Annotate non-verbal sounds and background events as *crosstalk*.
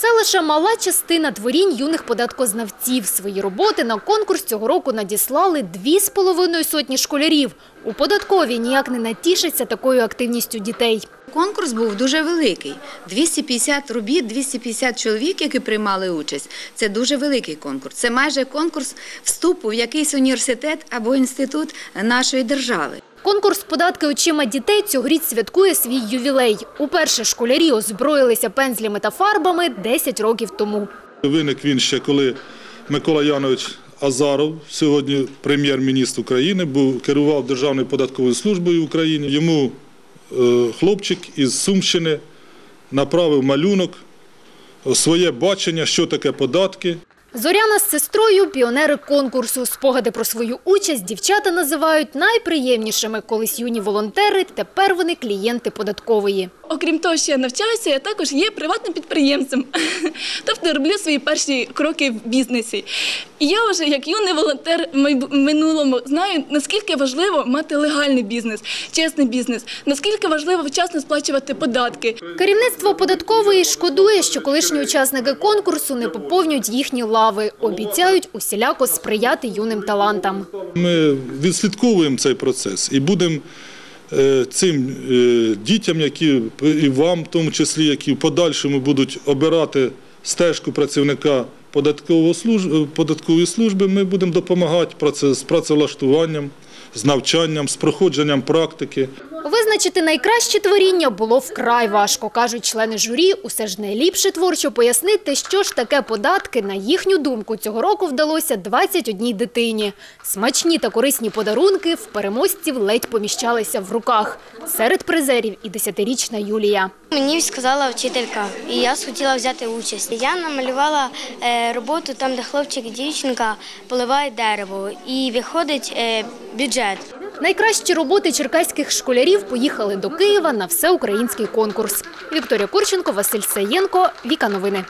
Це лише мала частина творінь юних податкознавців. Свої роботи на конкурс цього року надіслали дві з половиною сотні школярів. У податковій ніяк не натішаться такою активністю дітей. Конкурс був дуже великий. 250 робіт, 250 чоловік, які приймали участь. Це дуже великий конкурс. Це майже конкурс вступу в якийсь університет або інститут нашої держави. Конкурс «Податки очима дітей» цьогоріч святкує свій ювілей. Уперше школярі озброїлися пензлями та фарбами 10 років тому. Виник він ще коли Микола Янович Азаров, сьогодні прем'єр-міністр України, був керував Державною податковою службою в Україні. Йому е, хлопчик із Сумщини направив малюнок, е, своє бачення, що таке податки. Зоряна з сестрою – піонери конкурсу. Спогади про свою участь дівчата називають найприємнішими. Колись юні волонтери, тепер вони клієнти податкової. Окрім того, що я навчаюся, я також є приватним підприємцем. *laughs* Тобто роблю свої перші кроки в бізнесі. І я вже як юний волонтер в минулому знаю, наскільки важливо мати легальний бізнес, чесний бізнес, наскільки важливо вчасно сплачувати податки. Керівництво податкової шкодує, що колишні учасники конкурсу не поповнюють їхні лави. Обіцяють усіляко сприяти юним талантам. Ми відслідковуємо цей процес і будемо цим е, дітям, які і вам, в тому числі, які в подальшому будуть обирати стежку працівника податкової служби, ми будемо допомагати з працевлаштуванням, з навчанням, з проходженням практики. Визначити найкраще творіння було вкрай важко, кажуть члени журі. Усе ж найліпше творчо пояснити, що ж таке податки, на їхню думку, цього року вдалося 21 дитині. Смачні та корисні подарунки в переможців ледь поміщалися в руках. Серед призерів і 10-річна Юлія. Мені сказала вчителька, і я схотіла взяти участь. Я намалювала е, роботу там, де хлопчик і дівчинка поливають дерево, і виходить е, бюджет. Найкращі роботи черкаських школярів поїхали до Києва на всеукраїнський конкурс. Вікторія Курченко, Василь Саєнко, Віка Новини.